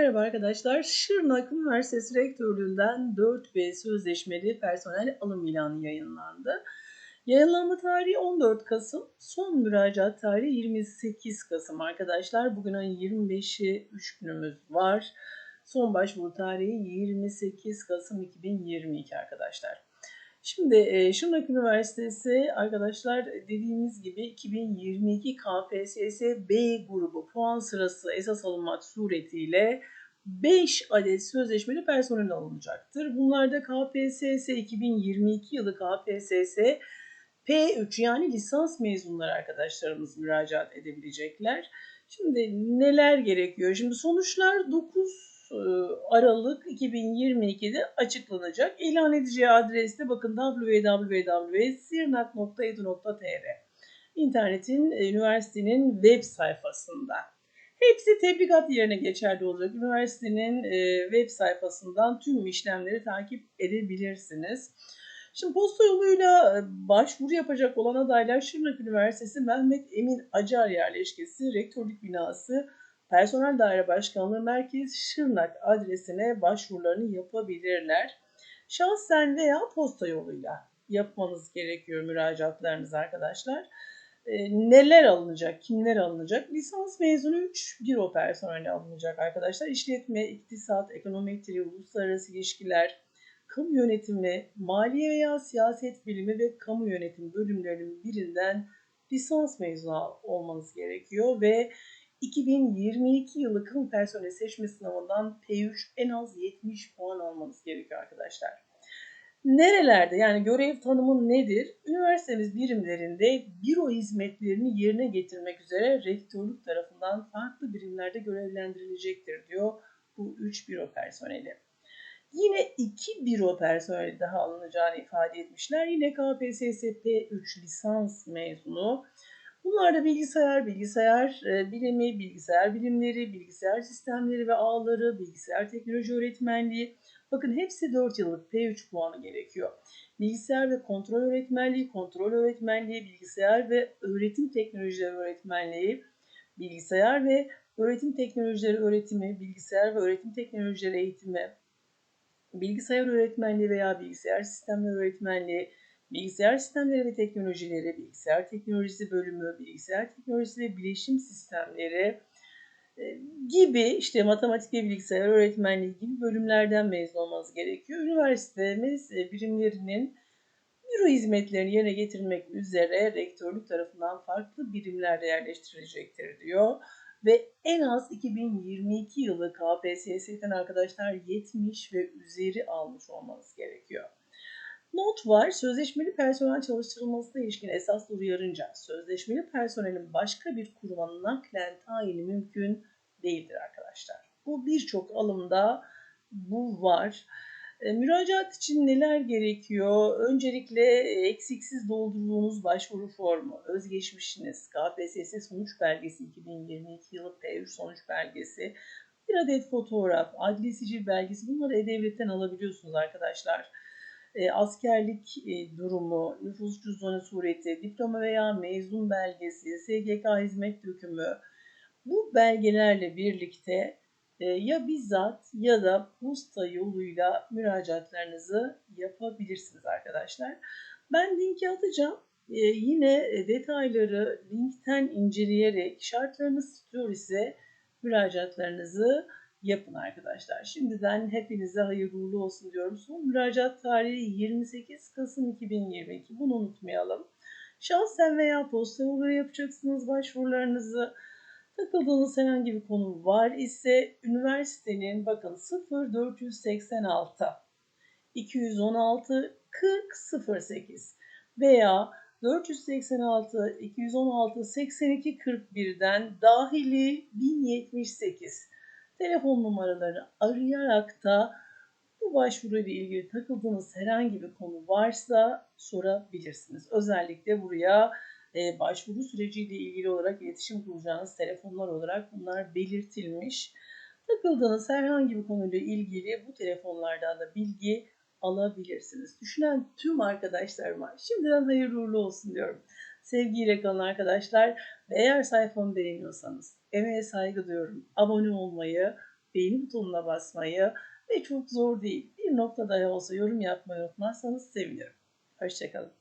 Merhaba arkadaşlar. Şırnak Üniversitesi Rektörlüğü'nden 4B sözleşmeli personel alım ilanı yayınlandı. Yayınlanma tarihi 14 Kasım, son müracaat tarihi 28 Kasım arkadaşlar. Bugün ayın 25'i 3 günümüz var. Son başvuru tarihi 28 Kasım 2022 arkadaşlar. Şimdi e, Şırnak Üniversitesi arkadaşlar dediğimiz gibi 2022 KPSS B grubu puan sırası esas alınmak suretiyle 5 adet sözleşmeli personel alınacaktır. Bunlar da KPSS 2022 yılı KPSS P3 yani lisans mezunları arkadaşlarımız müracaat edebilecekler. Şimdi neler gerekiyor? Şimdi sonuçlar 9 e, Aralık 2022'de açıklanacak. İlan edeceği adreste bakın www.sirnak.edu.tr İnternetin, e, üniversitenin web sayfasında. Hepsi tebligat yerine geçerli olacak. Üniversitenin e, web sayfasından tüm işlemleri takip edebilirsiniz. Şimdi posta yoluyla başvuru yapacak olan adaylar Şırnak Üniversitesi Mehmet Emin Acar Yerleşkesi Rektörlük Binası Personel Daire Başkanlığı Merkez Şırnak adresine başvurularını yapabilirler. Şahsen veya posta yoluyla yapmanız gerekiyor müracaatlarınız arkadaşlar. E, neler alınacak, kimler alınacak? Lisans mezunu 3 büro personeli alınacak arkadaşlar. İşletme, iktisat, ekonometri, uluslararası ilişkiler, kamu yönetimi, maliye veya siyaset bilimi ve kamu yönetimi bölümlerinin birinden lisans mezunu olmanız gerekiyor ve 2022 yılı kamu personeli seçme sınavından P3 en az 70 puan almanız gerekiyor arkadaşlar. Nerelerde yani görev tanımı nedir? Üniversitemiz birimlerinde büro hizmetlerini yerine getirmek üzere rektörlük tarafından farklı birimlerde görevlendirilecektir diyor bu 3 büro personeli. Yine 2 büro personeli daha alınacağını ifade etmişler. Yine KPSS P3 lisans mezunu Bunlar da bilgisayar, bilgisayar e, bilimi, bilgisayar bilimleri, bilgisayar sistemleri ve ağları, bilgisayar teknoloji öğretmenliği. Bakın hepsi 4 yıllık P3 puanı gerekiyor. Bilgisayar ve kontrol öğretmenliği, kontrol öğretmenliği, bilgisayar ve öğretim teknolojileri öğretmenliği, bilgisayar ve öğretim teknolojileri öğretimi, bilgisayar ve öğretim teknolojileri eğitimi, bilgisayar öğretmenliği veya bilgisayar sistemleri öğretmenliği, bilgisayar sistemleri ve teknolojileri, bilgisayar teknolojisi bölümü, bilgisayar teknolojisi ve bilişim sistemleri e, gibi işte matematik ve bilgisayar öğretmenliği gibi bölümlerden mezun olmanız gerekiyor. Üniversitemiz e, birimlerinin büro hizmetlerini yerine getirmek üzere rektörlük tarafından farklı birimlerde yerleştirilecektir diyor. Ve en az 2022 yılı KPSS'den arkadaşlar 70 ve üzeri almış olmanız gerekiyor. Not var, sözleşmeli personel çalıştırılmasına ilişkin esaslı uyarınca sözleşmeli personelin başka bir kuruma naklen tayini mümkün değildir arkadaşlar. Bu birçok alımda bu var. E, müracaat için neler gerekiyor? Öncelikle eksiksiz doldurduğunuz başvuru formu, özgeçmişiniz, KPSS sonuç belgesi 2022 yılı P3 sonuç belgesi, bir adet fotoğraf, adli sicil belgesi bunları E-Devlet'ten alabiliyorsunuz arkadaşlar e, askerlik e, durumu, nüfus cüzdanı sureti, diploma veya mezun belgesi, SGK hizmet dökümü bu belgelerle birlikte e, ya bizzat ya da posta yoluyla müracaatlarınızı yapabilirsiniz arkadaşlar. Ben linki atacağım. Yine detayları linkten inceleyerek şartlarınız tutuyor ise müracaatlarınızı yapın arkadaşlar. Şimdiden hepinize hayırlı uğurlu olsun diyorum. Son müracaat tarihi 28 Kasım 2022. Bunu unutmayalım. Şahsen veya posta yoluyla yapacaksınız başvurularınızı. Takıldığınız herhangi bir konu var ise üniversitenin bakın 0486 216 40 08 veya 486 216 82 41'den dahili 1078 telefon numaraları arayarak da bu başvuruyla ilgili takıldığınız herhangi bir konu varsa sorabilirsiniz. Özellikle buraya e, başvuru süreciyle ilgili olarak iletişim kuracağınız telefonlar olarak bunlar belirtilmiş. Takıldığınız herhangi bir konuyla ilgili bu telefonlardan da bilgi alabilirsiniz. Düşünen tüm arkadaşlarıma şimdiden hayırlı uğurlu olsun diyorum. Sevgiyle kalın arkadaşlar. Ve eğer sayfamı beğeniyorsanız emeğe saygı duyuyorum. Abone olmayı beğeni butonuna basmayı ve çok zor değil bir nokta dahi olsa yorum yapmayı unutmazsanız sevinirim. Hoşçakalın.